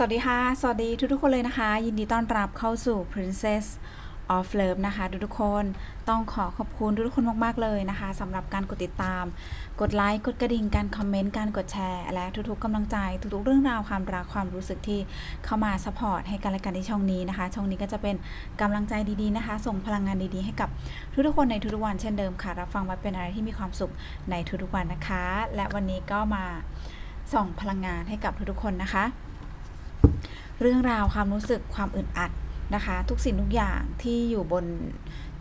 สวัสดีค่ะ สวัสดีทุกๆคนเลยนะคะ ยินดีต้อนรับเข้าสู่ Princess of Love นะคะ ทุกๆคนต้องขอขอบคุณทุกๆคนมากๆเลยนะคะสำหรับการกดติดตาม กดไลค์ กดกระดิ่ง การคอมเมนต์ การกดแชร์ และทุกๆกำลังใจ ทุกๆเรื่องราวความรักความรู้สึกที่เข้ามาสปอร์ตให้กันและกันในช่องนี้นะคะ ช่องนี้ก็จะเป็นกำลังใจดีๆนะคะ ส่งพลังงานดีๆ ให้กับทุกๆคนในทุกๆวันเช่นเดิมค่ะ รับฟังไว้เป็นอะไรที่มีความสุขในทุกๆวันนะคะ และวันนี้ก็มาส่องพลังงานให้กับทุกๆคนนะคะ เรื่องราวความรู้สึกความอึดอัดนะคะ ทุกสิ่งทุกอย่างที่อยู่บน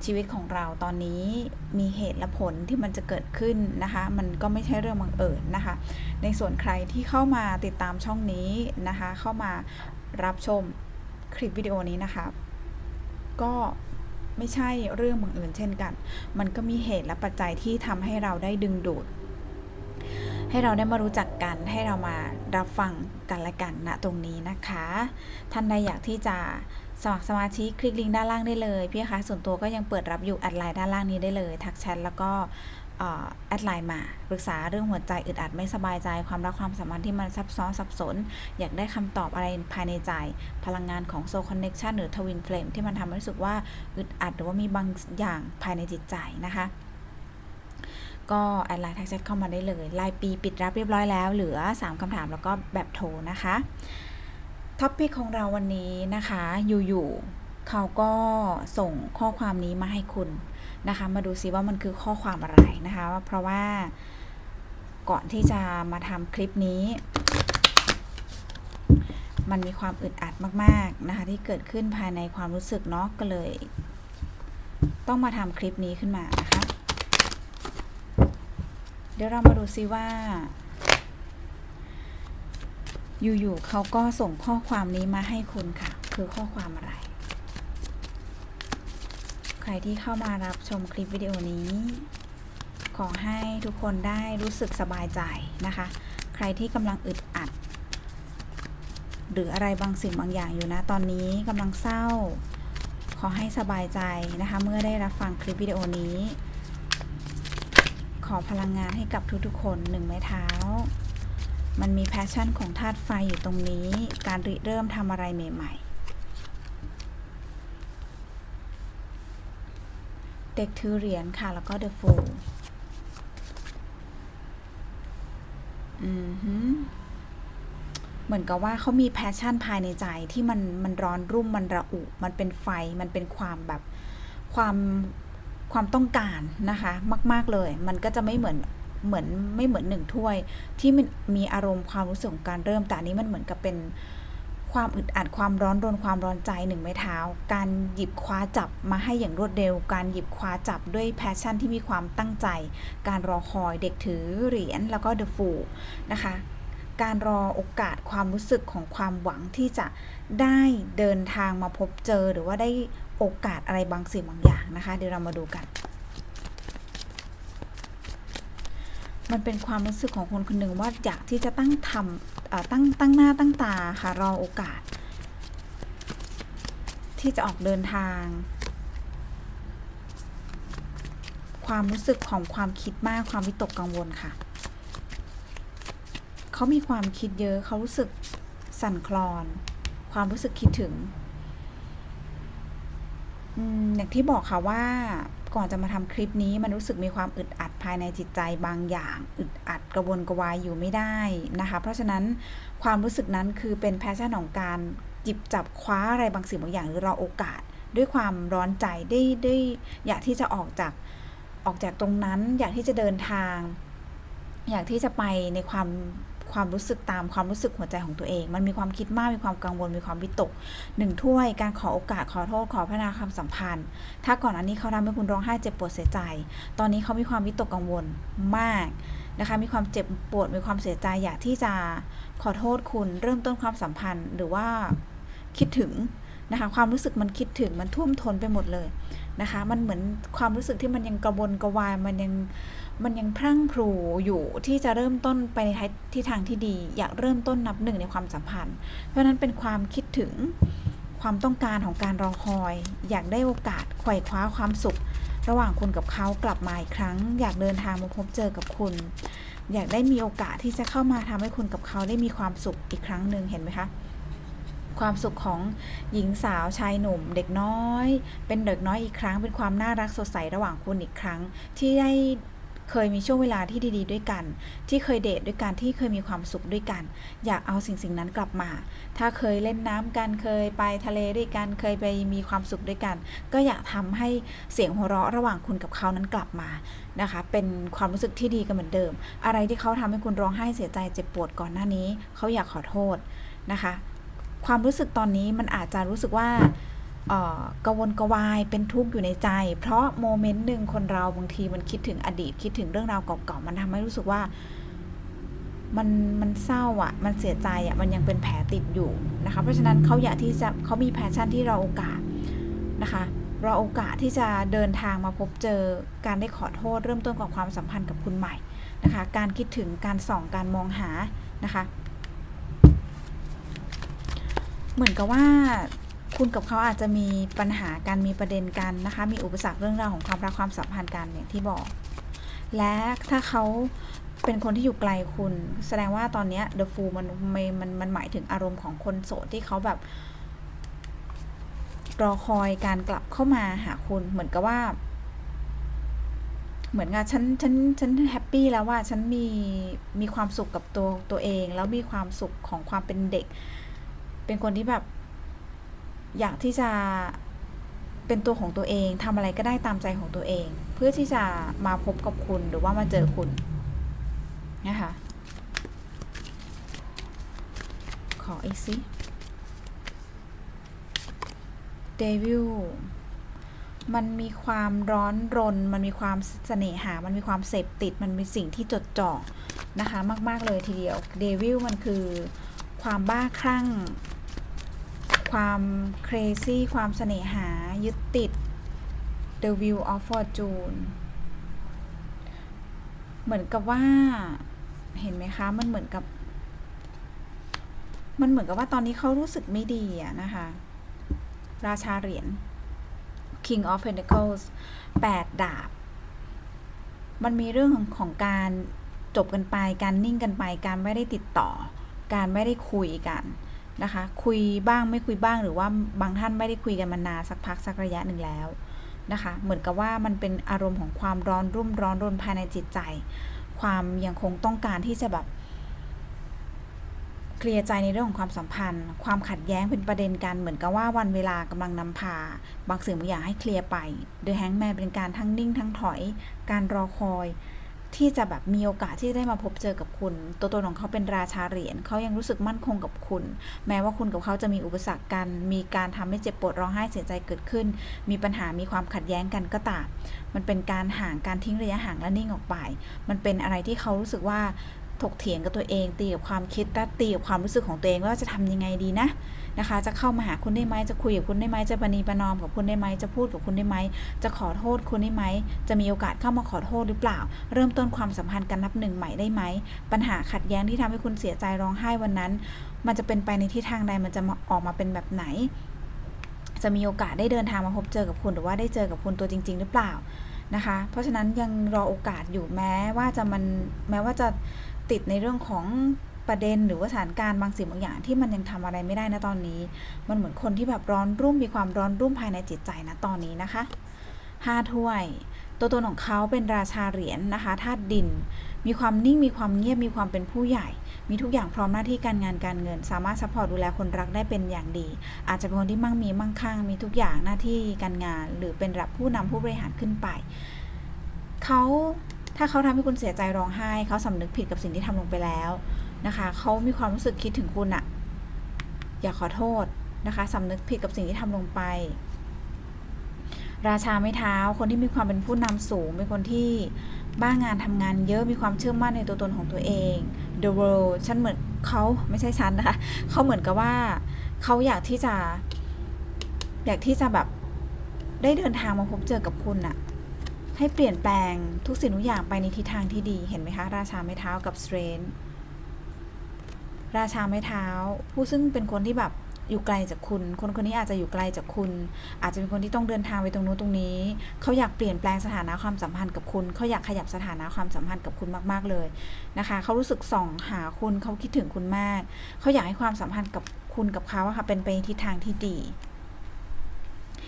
ชีวิตของเราตอนนี้มีเหตุและผลที่มันจะเกิดขึ้นนะคะ มันก็ไม่ใช่เรื่องบังเอิญนะคะ ในส่วนใครที่เข้ามาติดตามช่องนี้นะคะ เข้ามารับชมคลิปวิดีโอนี้นะคะ ก็ไม่ใช่เรื่องบังเอิญเช่นกัน มันก็มีเหตุและปัจจัยที่ทำให้เราได้ดึงดูด ให้เราได้มารู้จัก กันให้เรามารับฟังกันและกันณตรงนี้นะคะ ท่านใดอยากที่จะสมัครสมาชิกคลิกลิงก์ด้านล่างได้เลยพี่คะส่วนตัวก็ยังเปิดรับอยู่แอดไลน์ด้านล่างนี้ได้เลยทักแชทแล้วก็แอดไลน์มาปรึกษาเรื่องหัวใจอึดอัดไม่สบายใจ ความรักความสัมพันธ์ที่มันซับซ้อนสับสน อยากได้คำตอบอะไรภายในใจ พลังงานของโซคอนเน็กชันหรือทวินเฟลมที่มันทำให้รู้สึกว่าอึดอัดหรือว่ามีบางอย่างภายในจิตใจนะคะ ก็แอดไลน์ทักแชทเข้ามาได้เลยรายปีปิดรับเรียบร้อยแล้ว เหลือ 3คำถามแล้วก็แบบโทรนะคะท็อปปิกของเราวันนี้นะคะ อยู่ๆเขาก็ส่งข้อความนี้มาให้คุณนะคะ มาดูซิว่ามันคือข้อความอะไรนะคะ เพราะว่าก่อนที่จะมาทำคลิปนี้ มันมีความอึดอัดมากๆนะคะ ที่เกิดขึ้นภายในความรู้สึกเนาะก็เลย ต้องมาทำคลิปนี้ขึ้นมานะคะ เดี๋ยวเรามาดูซิว่า อยู่ๆเขาก็ส่งข้อความนี้มาให้คุณค่ะ คือข้อความอะไร ใครที่เข้ามารับชมคลิปวิดีโอนี้ ขอให้ทุกคนได้รู้สึกสบายใจนะคะ ใครที่กำลังอึดอัด หรืออะไรบางสิ่งบางอย่างอยู่นะ ตอนนี้กำลังเศร้า ขอให้สบายใจนะคะ เมื่อได้รับฟังคลิปวิดีโอนี้ ขอพลังงานให้กับทุกๆ คนหนึ่งไม้เท้า มันมีแพชชั่นของธาตุไฟอยู่ตรงนี้ การริเริ่มทำอะไรใหม่ ๆ เด็กถือเหรียญค่ะ แล้วก็ The Fool อือหือเหมือนกับว่าเขามีแพชชั่นภายในใจที่มันมันร้อนรุ่มมันระอุ มันเป็นไฟมันเป็นความแบบความ ความต้องการนะคะมาก ๆเลย มันก็จะไม่เหมือนเหมือนไม่เหมือนหนึ่งถ้วย ที่มันมีอารมณ์ความรู้สึกของการเริ่มแต่อันนี้มันเหมือนกับเป็นความอึดอัดความร้อนรนความร้อนใจหนึ่งไม้เท้า การหยิบคว้าจับมาให้อย่างรวดเร็ว การหยิบคว้าจับด้วยแพชชั่นที่มีความตั้งใจ การรอคอยเด็กถือเหรียญแล้วก็เดอะฟูนะคะ การรอโอกาสความรู้สึกของความหวังที่จะได้เดินทางมาพบเจอหรือว่าได้ โอกาสอะไรบางสิ่งบางอย่างนะคะ เดี๋ยวเรามาดูกัน มันเป็นความรู้สึกของคนคนหนึ่งว่าอยากที่จะตั้งทำตั้งตั้งหน้าตั้งตาค่ะรอโอกาส ที่จะออกเดินทาง ความรู้สึกของความคิดมากความวิตกกังวลค่ะเขามีความคิดเยอะเขารู้สึกสั่นคลอน ความรู้สึกคิดถึง อย่างที่บอกค่ะว่าก่อนจะมาทำคลิปนี้มันรู้สึกมีความอึดอัดภายในจิตใจบางอย่าง อึดอัดกระวนกระวายอยู่ไม่ได้นะคะ เพราะฉะนั้นความรู้สึกนั้นคือเป็นแพชชั่นของการหยิบจับคว้าอะไรบางสิ่งบางอย่างหรือรอโอกาส ด้วยความร้อนใจได้ได้อยากที่จะออกจากออกจากตรงนั้น อยากที่จะเดินทาง อยากที่จะไปในความ ความรู้สึกตามความรู้สึกหัวใจของตัวเอง มันมีความคิดมากมีความกังวลมีความวิตกหนึ่งถ้วย การขอโอกาสขอโทษขอพัฒนาความสัมพันธ์ ถ้าก่อนอันนี้เขาทำให้คุณร้องไห้เจ็บปวดเสียใจ ตอนนี้เขามีความวิตกกังวลมากนะคะมีความเจ็บปวดมีความเสียใจอยากที่จะขอโทษคุณเริ่มต้นความสัมพันธ์หรือว่าคิดถึงนะคะความรู้สึกมันคิดถึงมันท่วมท้นไปหมดเลยนะคะ มันเหมือนความรู้สึกที่มันยังกระวนกระวายมันยัง มันยังพรั่งพรูอยู่ที่จะเริ่มต้นไปในทิศทางที่ดี อยากเริ่มต้นนับหนึ่งในความสัมพันธ์ เพราะนั้นเป็นความคิดถึงความต้องการของการรอคอย อยากได้โอกาสไขว่คว้าความสุข ระหว่างคุณกับเขากลับมาอีกครั้ง อยากเดินทางมาพบเจอกับคุณ อยากได้มีโอกาสที่จะเข้ามาทำให้คุณกับเขาได้มีความสุขอีกครั้งหนึ่งเห็นไหมคะความสุขของหญิงสาวชายหนุ่ม เด็กน้อย เป็นเด็กน้อยอีกครั้ง เป็นความน่ารักสดใสระหว่างคุณอีกครั้ง ที่ได้ เคยมีช่วงเวลาที่ดีๆ ด้วยกัน ที่เคยเดทด้วยกันที่เคยมีความสุขด้วยกัน อยากเอาสิ่งสิ่งนั้นกลับมา ถ้าเคยเล่นน้ำกันเคยไปทะเลด้วยกันเคยไปมีความสุขด้วยกัน ก็อยากทำให้เสียงหัวเราะระหว่างคุณกับเขานั้นกลับมานะคะ เป็นความรู้สึกที่ดีกันเหมือนเดิม อะไรที่เขาทำให้คุณร้องไห้เสียใจเจ็บปวดก่อนหน้านี้ เขาอยากขอโทษนะคะ ความรู้สึกตอนนี้มันอาจจะรู้สึกว่า กวนกวายเป็นทุกข์อยู่ในใจ เพราะโมเมนต์หนึ่งคนเราบางทีมันคิดถึงอดีตคิดถึงเรื่องราวเก่าๆมันทำให้รู้สึกว่า มันมันเศร้าอะ มันเสียใจอะมันยังเป็นแผลติดอยู่นะคะ เพราะฉะนั้นเขาอยากที่จะเขามีแพชชั่นที่เราโอกาสนะคะเราโอกาสที่จะเดินทางมาพบเจอการได้ขอโทษเริ่มต้นกับความสัมพันธ์กับคุณใหม่นะคะ การคิดถึงการส่องการมองหานะคะ เหมือนกับว่า คุณกับเขาอาจจะมีปัญหาการมีประเด็นกันนะคะ มีอุปสรรคเรื่องราวของความรักความสัมพันธ์กันอย่างที่บอก และถ้าเขาเป็นคนที่อยู่ไกลคุณ แสดงว่าตอนนี้ย The Fool มันมันมันมันหมายถึงอารมณ์ของคนโสดที่เขาแบบรอคอยการกลับเข้ามาหาคุณเหมือนกับว่า เหมือนกับฉันฉันฉันแฮปปี้แล้วว่าฉันมีมีความสุขกับตัวตัวเอง แล้วมีความสุขของความเป็นเด็ก เป็นคนที่แบบ อยากที่จะเป็นตัวของตัวเองทำอะไรก็ได้ตามใจของตัวเอง เพื่อที่จะมาพบกับคุณหรือว่ามาเจอคุณนะคะขออีกสิเดวิลมันมีความร้อนรน มันมีความเสน่หา มันมีความเสพติด มันมีสิ่งที่จดจ่อนะคะ มาก ๆ เลยทีเดียว เดวิลมันคือความบ้าคลั่ง ความเครซี่ความเสน่หายึดติด The Wheel of Fortune เหมือนกับว่าเห็นไหมคะ มันเหมือนกับ มันเหมือนกับว่าตอนนี้เขารู้สึกไม่ดีอะนะคะ ราชาเหรียญ King of Pentacles แปดดาบ มันมีเรื่องของของการจบกันไป การนิ่งกันไป การไม่ได้ติดต่อ การไม่ได้คุยกัน นะคะ คุยบ้างไม่คุยบ้างหรือว่าบางท่านไม่ได้คุยกันมานานสักพักสักระยะหนึ่งแล้วนะคะ เหมือนกับว่ามันเป็นอารมณ์ของความร้อนรุ่มร้อนรนภายในจิตใจ ความยังคงต้องการที่จะแบบเคลียร์ใจในเรื่องของความสัมพันธ์ ความขัดแย้งเป็นประเด็นกัน เหมือนกับว่าวันเวลากำลังนำพา บางสิ่งบางอย่างให้เคลียร์ไป The Hangman เป็นการทั้งนิ่งทั้งถอย การรอคอย ที่จะแบบมีโอกาสที่ได้มาพบเจอกับคุณ ตัวตนของเขาเป็นราชาเหรียญเขายังรู้สึกมั่นคงกับคุณ แม้ว่าคุณกับเขาจะมีอุปสรรคกัน มีการทำให้เจ็บปวดร้องไห้เสียใจเกิดขึ้น มีปัญหามีความขัดแย้งกันก็ตามมันเป็นการห่างการทิ้งระยะห่างและนิ่งออกไป มันเป็นอะไรที่เขารู้สึกว่า ถกเถียงกับตัวเองตีกับความคิดและตีกับความรู้สึกของตัวเองว่าจะทำยังไงดีนะนะคะ จะเข้ามาหาคุณได้ไหมจะคุยกับคุณได้ไหมจะปณีประนอมกับคุณได้ไหมจะพูดกับคุณได้ไหมจะขอโทษคุณได้ไหมจะมีโอกาสเข้ามาขอโทษหรือเปล่า เริ่มต้นความสัมพันธ์กันนับหนึ่งใหม่ได้ไหมปัญหาขัดแย้งที่ทำให้คุณเสียใจร้องไห้วันนั้น มันจะเป็นไปในทิศทางใดมันจะออกมาเป็นแบบไหน จะมีโอกาสได้เดินทางมาพบเจอกับคุณหรือว่าได้เจอกับคุณตัวจริง ๆ หรือเปล่านะคะ เพราะฉะนั้นยังรอโอกาสอยู่แม้ว่าจะมันแม้ว่าจะ ติดในเรื่องของประเด็นหรือว่าสถานการณ์บางสิ่งบางอย่างที่มันยังทำอะไรไม่ได้นะตอนนี้ มันเหมือนคนที่แบบร้อนรุ่มมีความร้อนรุ่มภายในจิตใจนะตอนนี้นะคะห้าถ้วย ตัวตนของเขาเป็นราชาเหรียญนะคะธาตุดิน มีความนิ่งมีความเงียบมีความเป็นผู้ใหญ่ มีทุกอย่างพร้อมหน้าที่การงานการเงิน สามารถซัพพอร์ตดูแลคนรักได้เป็นอย่างดี อาจจะเป็นคนที่มั่งมีมั่งคั่งมีทุกอย่างหน้าที่การงาน หรือเป็นระดับผู้นำผู้บริหารขึ้นไป เขา ถ้าเขาทำให้คุณเสียใจร้องไห้ เขาสำนึกผิดกับสิ่งที่ทำลงไปแล้วนะคะ เขามีความรู้สึกคิดถึงคุณอะอยากขอโทษนะคะสำนึกผิดกับสิ่งที่ทำลงไป ราชาไม่เท้า คนที่มีความเป็นผู้นำสูง เป็นคนที่บ้างานทำงานเยอะ มีความเชื่อมั่นในตัวตนของตัวเอง The world ฉันเหมือนเขาไม่ใช่ฉันนะคะ เขาเหมือนกับว่าเขาอยากที่จะ อยากที่จะแบบได้เดินทางมาพบเจอกับคุณอะ ให้เปลี่ยนแปลงทุกสิ่งทุกอย่างไปในทิศทางที่ดีเห็นไหมคะ ราชาไม้เท้ากับสเตรนราชาไม้เท้า ผู้ซึ่งเป็นคนที่แบบอยู่ไกลจากคุณ คนคนนี้อาจจะอยู่ไกลจากคุณ อาจจะเป็นคนที่ต้องเดินทางไปตรงนู้นตรงนี้ เขาอยากเปลี่ยนแปลงสถานะความสัมพันธ์กับคุณ เขาอยากขยับสถานะความสัมพันธ์กับคุณมาก ๆเลยนะคะ เขารู้สึกส่องหาคุณ เขาคิดถึงคุณมาก เขาอยากให้ความสัมพันธ์กับคุณกับเขาค่ะเป็นไปในทิศทางที่ดี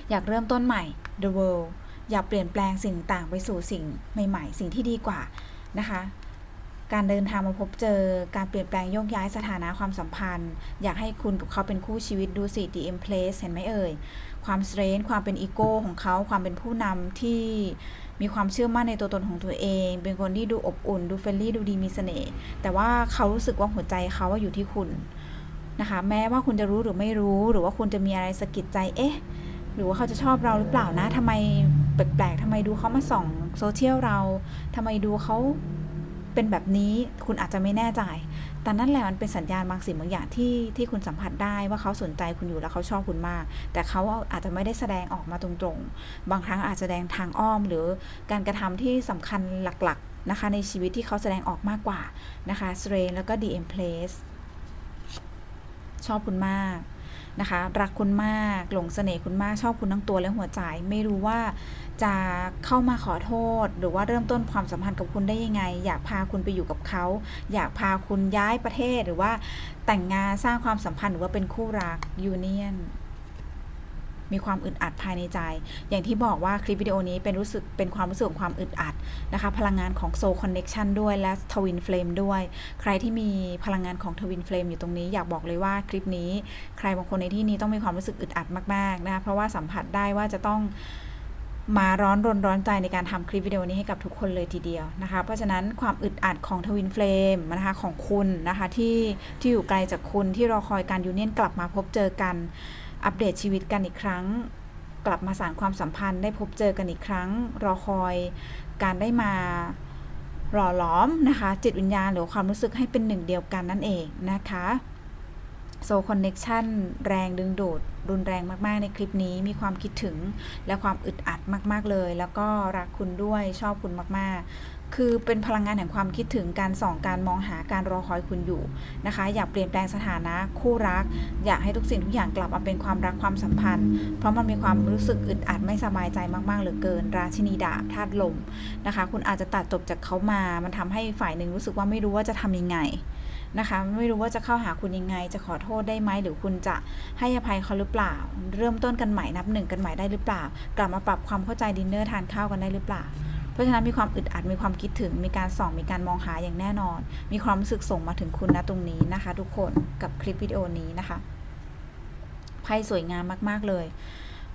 อยากเริ่มต้นใหม่ the world อย่าเปลี่ยนแปลงสิ่งต่างไปสู่สิ่งใหม่ ๆ สิ่งที่ดีกว่านะคะ การเดินทางมาพบเจอการเปลี่ยนแปลงโยกย้ายสถานะความสัมพันธ์ อยากให้คุณกับเขาเป็นคู่ชีวิตดูสิ the em place เห็นไหมเอ่ย ความสเตรนความเป็นอีโก้ของเขาความเป็นผู้นำที่มีความเชื่อมั่นในตัวตนของตัวเอง เป็นคนที่ดูอบอุ่น ดูเฟรนลี่ดูดีมีเสน่ห์แต่ว่าเขารู้สึกว่าหัวใจเขาว่าอยู่ที่คุณนะคะแม้ว่าคุณจะรู้หรือไม่รู้ หรือว่าคุณจะมีอะไรสะกิดใจเอ๊ะ หรือว่าเขาจะชอบเราหรือเปล่านะทำไม ปลกๆทำไมดูเขามาส่องโซเชียลเราทำไมดูเขาเป็นแบบนี้คุณอาจจะไม่แน่ใจ แต่นั่นแหละมันเป็นสัญญาณบางสิ่งบางอย่างที่ที่คุณสัมผัสได้ว่าเขาสนใจคุณอยู่แล้วเขาชอบคุณมาก แต่เขาอาจจะไม่ได้แสดงออกมาตรงๆ บางครั้งอาจจะแสดงทางอ้อมหรือการกระทำที่สำคัญหลักๆนะคะในชีวิตที่เขาแสดงออกมากกว่านะคะ s t r a n แล้วก็ DM place ชอบคุณมาก นะคะ รักคุณมาก หลงเสน่ห์คุณมากชอบคุณทั้งตัวและหัวใจ ไม่รู้ว่าจะเข้ามาขอโทษ หรือว่าเริ่มต้นความสัมพันธ์กับคุณได้ยังไง อยากพาคุณไปอยู่กับเขา อยากพาคุณย้ายประเทศหรือว่าแต่งงานสร้างความสัมพันธ์หรือว่าเป็นคู่รักยูเนียน มีความอึดอัดภายในใจ อย่างที่บอกว่าคลิปวิดีโอนี้เป็นรู้สึกเป็นความรู้สึกของความอึดอัดนะคะ พลังงานของโซคอนเน็กชันด้วยและทวินเฟลมด้วย ใครที่มีพลังงานของทวินเฟลมอยู่ตรงนี้อยากบอกเลยว่าคลิปนี้ใครบางคนในที่นี้ต้องมีความรู้สึกอึดอัดมากๆนะคะเพราะว่าสัมผัสได้ว่าจะต้องมาร้อนรนร้อนใจในการทำคลิปวิดีโอนี้ให้กับทุกคนเลยทีเดียวนะคะ เพราะฉะนั้นความอึดอัดของทวินเฟลมนะคะของคุณนะคะที่ที่อยู่ไกลจากคุณที่รอคอยการยูเนียนกลับมาพบเจอกัน อัปเดตชีวิตกันอีกครั้ง กลับมาสานความสัมพันธ์ได้พบเจอกันอีกครั้ง รอคอยการได้มาหล่อหลอมนะคะ จิตวิญญาณหรือความรู้สึกให้เป็นหนึ่งเดียวกันนั่นเองนะคะโซคอนเน็กชันแรงดึงดูด รุนแรงมาก ๆ ในคลิปนี้มีความคิดถึงและความอึดอัดมาก ๆ เลย แล้วก็รักคุณด้วยชอบคุณมาก ๆ คือเป็นพลังงานแห่งความคิดถึงการส่องการมองหาการรอคอยคุณอยู่นะคะ อยากเปลี่ยนแปลงสถานะคู่รัก อยากให้ทุกสิ่งทุกอย่างกลับมาเป็นความรักความสัมพันธ์ เพราะมันมีความรู้สึกอึดอัดไม่สบายใจมากๆเหลือเกิน ราชินีดาบธาตุลมนะคะ คุณอาจจะตัดจบจากเขามา มันทำให้ฝ่ายหนึ่งรู้สึกว่าไม่รู้ว่าจะทำยังไงนะคะ ไม่รู้ว่าจะเข้าหาคุณยังไง จะขอโทษได้ไหมหรือคุณจะให้อภัยเขาหรือเปล่า เริ่มต้นกันใหม่นับหนึ่งกันใหม่ได้หรือเปล่า กลับมาปรับความเข้าใจดินเนอร์ทานข้าวกันได้หรือเปล่า ราะฉะนั้นมีความอึดอัดมีความคิดถึง มีการส่องมีการมองหาอย่างแน่นอน มีความรู้สึกส่งมาถึงคุณนะตรงนี้นะคะ ทุกคนกับคลิปวิดีโอนี้นะคะไพ่สวยงามมาก ๆ เลย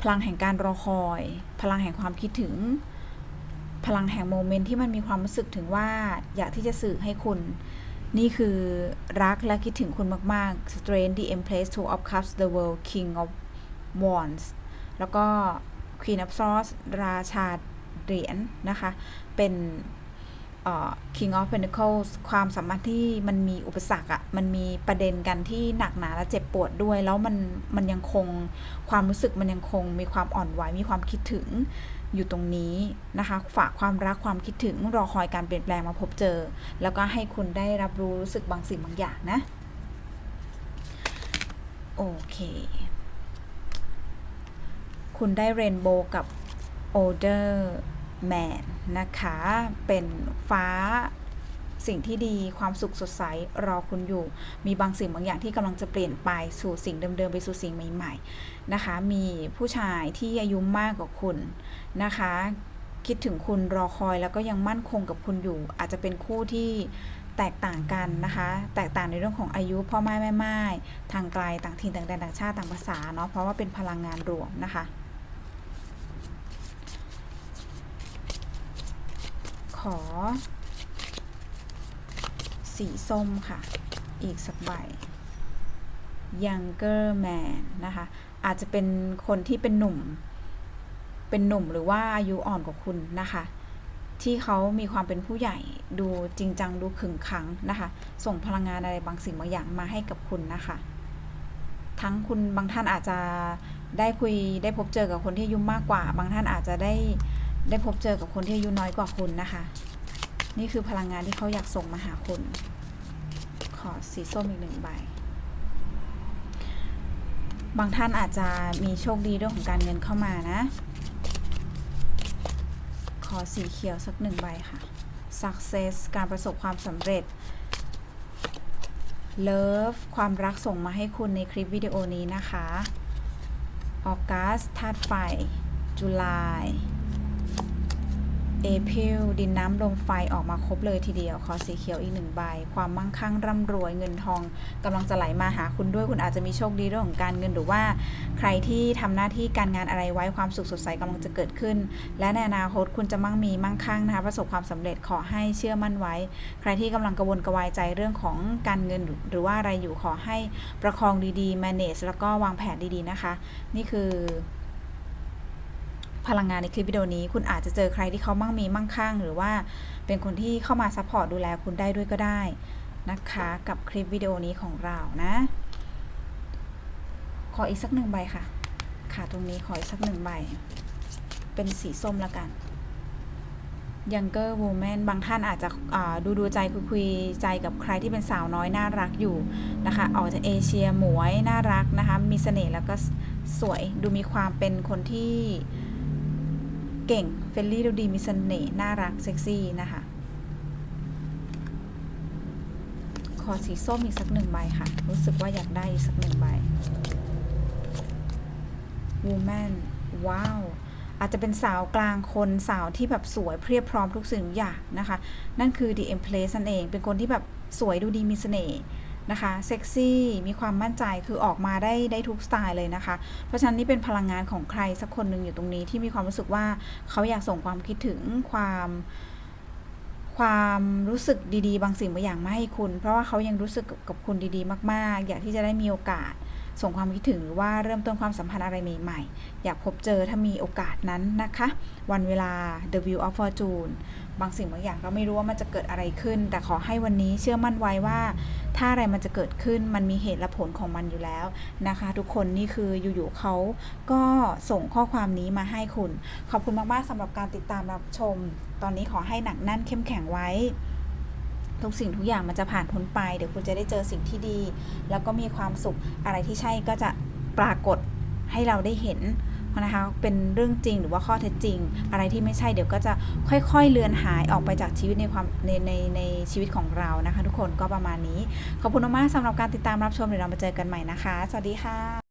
พลังแห่งการรอคอย พลังแห่งความคิดถึง พลังแห่งโมเมนต์ที่มันมีความรู้สึกถึงว่าอยากที่จะสื่อให้คุณนี่คือรักและคิดถึงคุณมาก ๆ Strength the Empress Two of Cups the World King of Wands แล้วก็ Queen of Swords ราชา เหรียญนะคะ เป็น King of Pentacles ความสัมพันธ์ที่มันมีอุปสรรคอะมันมีประเด็นกันที่หนักหนาและเจ็บปวดด้วย แล้วมันมันยังคงความรู้สึกมันยังคงมีความอ่อนไหวมีความคิดถึงอยู่ตรงนี้นะคะ ฝากความรักความคิดถึงรอคอยการเปลี่ยนแปลงมาพบเจอ แล้วก็ให้คุณได้รับรู้รู้สึกบางสิ่งบางอย่างนะ โอเค คุณได้เรนโบว์กับโอเดอร์ older man นะคะ เป็นฟ้าสิ่งที่ดีความสุขสดใสรอคุณอยู่ มีบางสิ่งบางอย่างที่กำลังจะเปลี่ยนไปสู่สิ่งเดิมๆไปสู่สิ่งใหม่ ๆ นะคะ มีผู้ชายที่อายุมากกว่าคุณนะคะ คิดถึงคุณรอคอยแล้วก็ยังมั่นคงกับคุณอยู่ อาจจะเป็นคู่ที่แตกต่างกันนะคะ แตกต่างในเรื่องของอายุพ่อแม่แม่ไม้ทางไกลต่างถิ่นต่างแดนต่างชาติต่างภาษาเนาะเพราะว่าเป็นพลังงานรวมนะคะ ขอ สีส้มค่ะ อีกสักใบ younger man นะคะ อาจจะเป็นคนที่เป็นหนุ่ม เป็นหนุ่มหรือว่าอายุอ่อนกว่าคุณนะคะ ที่เขามีความเป็นผู้ใหญ่ดูจริงจังดูขึงขังนะคะ ส่งพลังงานอะไรบางสิ่งบางอย่างมาให้กับคุณนะคะ ทั้งคุณบางท่านอาจจะได้คุยได้พบเจอกับคนที่อายุมากกว่า บางท่านอาจจะได้ ได้พบเจอกับคนที่อายุน้อยกว่าคุณนะคะ นี่คือพลังงานที่เขาอยากส่งมาหาคุณ ขอสีส้มอีกหนึ่งใบบางท่านอาจจะมีโชคดีเรื่องของการเงินเข้ามานะ ขอสีเขียวสักหนึ่งใบค่ะ success การประสบความสำเร็จ Love ความรักส่งมาให้คุณในคลิปวิดีโอนี้นะคะ ออกัสธาตุไฟ จุลาย เอพิลดินน้ำลมไฟออกมาครบเลยทีเดียว ขอสีเขียวอีกหนึ่งใบ ความมั่งคั่งร่ำรวยเงินทองกำลังจะไหลมาหาคุณด้วยคุณอาจจะมีโชคดีเรื่องของการเงินหรือว่า ใครที่ทำหน้าที่การงานอะไรไว้ความสุขสดใสกำลังจะเกิดขึ้น และในอนาคตคุณจะมั่งมีมั่งคั่งนะคะประสบความสำเร็จขอให้เชื่อมั่นไว้ ใครที่กำลังกระวนกระวายใจเรื่องของการเงินหรือหรือว่าอะไรอยู่ขอให้ประคองดีๆ manage แล้วก็วางแผนดีๆนะคะ นี่คือ พลังงานในคลิปวิดีโอนี้ คุณอาจจะเจอใครที่เขามั่งมีมั่งคั่ง หรือว่าเป็นคนที่เข้ามาซัพพอร์ตดูแลคุณได้ด้วยก็ได้นะคะกับคลิปวิดีโอนี้ของเรานะ ขออีกสักหนึ่งใบค่ะ ค่ะตรงนี้ขออีกสักหนึ่งใบ เป็นสีส้มละกัน younger woman บางท่านอาจจะดูดูใจคุยคุยใจกับใครที่เป็นสาวน้อยน่ารักอยู่นะคะออกจากเอเชียหมวยน่ารักนะคะมีเสน่ห์แล้วก็สวยดูมีความเป็นคนที่ เก่งเฟรนลี่ดูดีมีเสน่ห์น่ารักเซ็กซี่นะคะ ขอสีส้มอีกสักหนึ่งใบค่ะ รู้สึกว่าอยากได้อีกสักหนึ่งใบ woman ว้าว อาจจะเป็นสาวกลางคนสาวที่แบบสวยเพรียบพร้อมทุกสิ่งทุกอย่างนะคะ นั่นคือ the empress นั่นเอง เป็นคนที่แบบสวยดูดีมีเสน่ห์ นะคะเซ็กซี่มีความมั่นใจคือออกมาได้ได้ทุกสไตล์เลยนะคะ เพราะฉะนั้นนี่เป็นพลังงานของใครสักคนหนึ่งอยู่ตรงนี้ที่มีความรู้สึกว่าเขาอยากส่งความคิดถึงความความรู้สึกดีๆ บางสิ่งบางอย่างมาให้คุณ เพราะว่าเขายังรู้สึกกับกับคุณดีๆ มาก ๆ อยากที่จะได้มีโอกาส ส่งความคิดถึงหรือว่าเริ่มต้นความสัมพันธ์อะไรใหม่ๆ อยากพบเจอถ้ามีโอกาสนั้นนะคะ วันเวลา The View of Fortune บางสิ่งบางอย่างเราไม่รู้ว่ามันจะเกิดอะไรขึ้น แต่ขอให้วันนี้เชื่อมั่นไว้ว่า ถ้าอะไรมันจะเกิดขึ้นมันมีเหตุและผลของมันอยู่แล้วนะคะ ทุกคนนี่คืออยู่ๆเขาก็ส่งข้อความนี้มาให้คุณ ขอบคุณมากๆสำหรับการติดตามรับชม ตอนนี้ขอให้หนักแน่นเข้มแข็งไว้ ทุกสิ่งทุกอย่างมันจะผ่านพ้นไป เดี๋ยวคุณจะได้เจอสิ่งที่ดี แล้วก็มีความสุขอะไรที่ใช่ก็จะปรากฏให้เราได้เห็นนะคะเป็นเรื่องจริงหรือว่าข้อเท็จจริง อะไรที่ไม่ใช่เดี๋ยวก็จะค่อยๆเลือนหายออกไปจากชีวิตในความในในในชีวิตของเรานะคะ ทุกคนก็ประมาณนี้ ขอบคุณมากสำหรับการติดตามรับชมเดี๋ยวเรามาเจอกันใหม่นะคะ สวัสดีค่ะ